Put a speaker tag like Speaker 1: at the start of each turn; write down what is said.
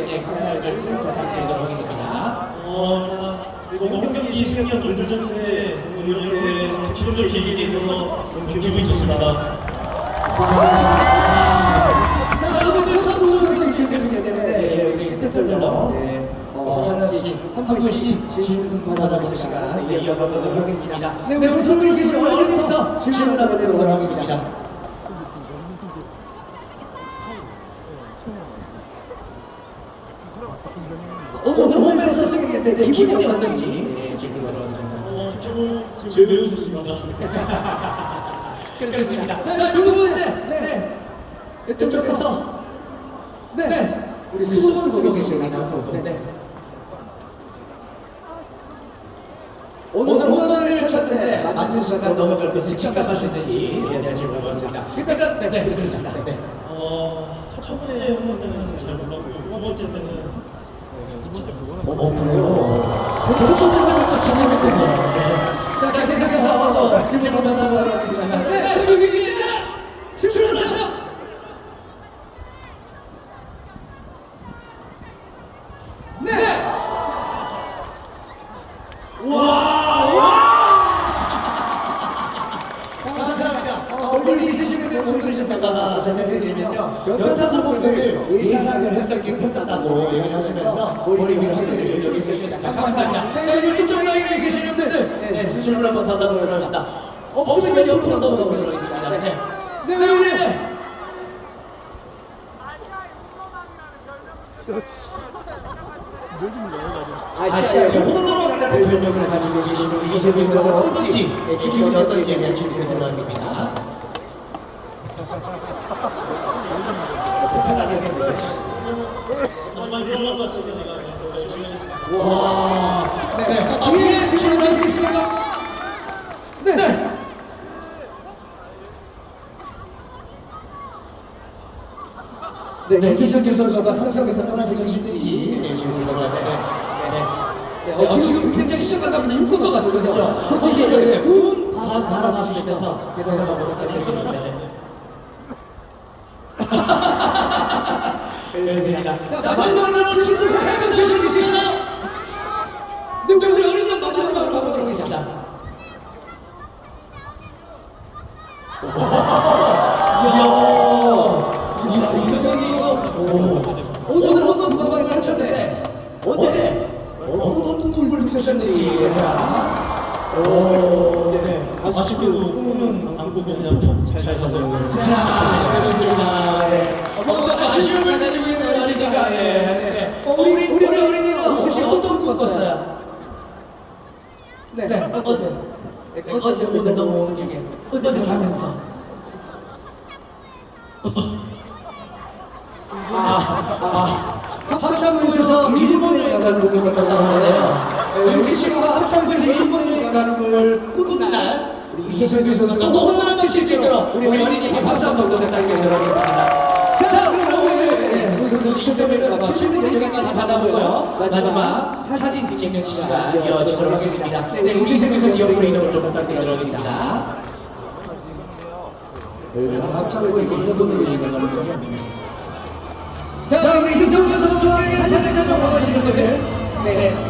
Speaker 1: 여러분들에게 감사의 말씀 부탁드리도록 하겠습니다. 어, 저희가 홈경기 승리가 좀
Speaker 2: 늦었는데 오늘 이렇게 기분도 기기게 돼서 너무 기분이 있었습니다. 세터별로 하나씩 한 분씩 질문 받아보는 시간 예, 이어가도록 하겠습니다. 네, 우리 손동희 씨 오늘부터 질문하고 내도록 하겠습니다. 오늘 홈에서 쓰겠는데 기분이 어떤지 예, 질문 받았습니다.
Speaker 1: 어, 기분 지금 매우 좋습니다.
Speaker 2: 그렇습니다. 자, 두 번째. 네. 네. 이쪽에서. 네. 네. 우리 수고 쓰고 계시는 남성. 네. 네. 오늘 홈런을 쳤는데 맞는 순간 착각하셨는지 예, 잘 봤습니다. 일단 네, 네, 그렇습니다. 네.
Speaker 1: 어, 첫 번째 홈런은 잘 몰랐고요. 두 번째 때는
Speaker 2: 어, 어, 그래요? 저, 저, 첫 번째부터 진행했군요. 자, 자, 계속해서 또 질문 받아보도록 하겠습니다. 네, 저기 있는 출출하세요. 네. 감사합니다. 어, 멀리 있으시 못 들으셨을까봐 전해드리면요. 연타석 분들 예상을 했었긴 했었다고 얘기하시면서 머리 위로 좀 주셨습니다. 감사합니다. 자, 여기 이쪽 라인에 계신 분들 네, 수신을 한번 받아보도록 합니다. 없으면 옆으로 넘어가도록 하겠습니다. 네. 네, 네, 네. 아시아의 호노로라는 별명을 가지고 계시는 이곳에 있어서 어떤지 네, 기분이
Speaker 1: 제가 네, 열심히 하겠습니다.
Speaker 2: 와, 네, 네. 뒤에 질문 하시겠습니까? 네. 네. 네, 네, 이승기 선수가 삼성에서 생각이 있는지 네, 질문 드려봤는데 네, 네. 네, 어, 지금 굉장히 심각합니다. 6분 같거든요. 혹시 네, 분 바- 바라봐 주시면서 대답하도록 하겠습니다. 네. 그렇습니다. 자, 질문 해당 주실 분 있으시나요? 네, 우리 어린 양 마지막으로 가보도록 하겠습니다. 이야, 이야, 이거 저기 이거 오, 오늘 홈런 두 방을 쳤는데 어제 어떤 꿈을 꾸셨는지 오, 네.
Speaker 1: 아쉽게도 꿈은 안 꾸고 그냥 잘
Speaker 2: 좋습니다. 네. 뭔가 아쉬움을 가지고 있는 어린이가 예, 네. 어, 우리 우리 우리 어린이가 혹시 어떤 꿈 꿨어요? 네, 네. 어제. 어제 오늘 넘어오는 중에. 어제 자면서. 아, 합창에서 일본에 가는 꿈을 꿨다고 하는데요. 여기 친구가 합창에서 일본에 가는 걸날 우리 이희선 선수가 또 홈런을 칠수 있도록 우리 어린이에게 박수 한번 부탁드리도록 하겠습니다. 자, 그럼 오늘 선수 인터뷰는 여기까지 받아보고요. 마지막 사진 찍는 시간 이어지도록 하겠습니다. 네, 우리 이희선 선수 옆으로 이동을 좀 부탁드리도록 하겠습니다. 합창에서 일본에 가는 거요. 자, 우리 이승철 선수에게 사진 촬영 원하시는 분들, 네,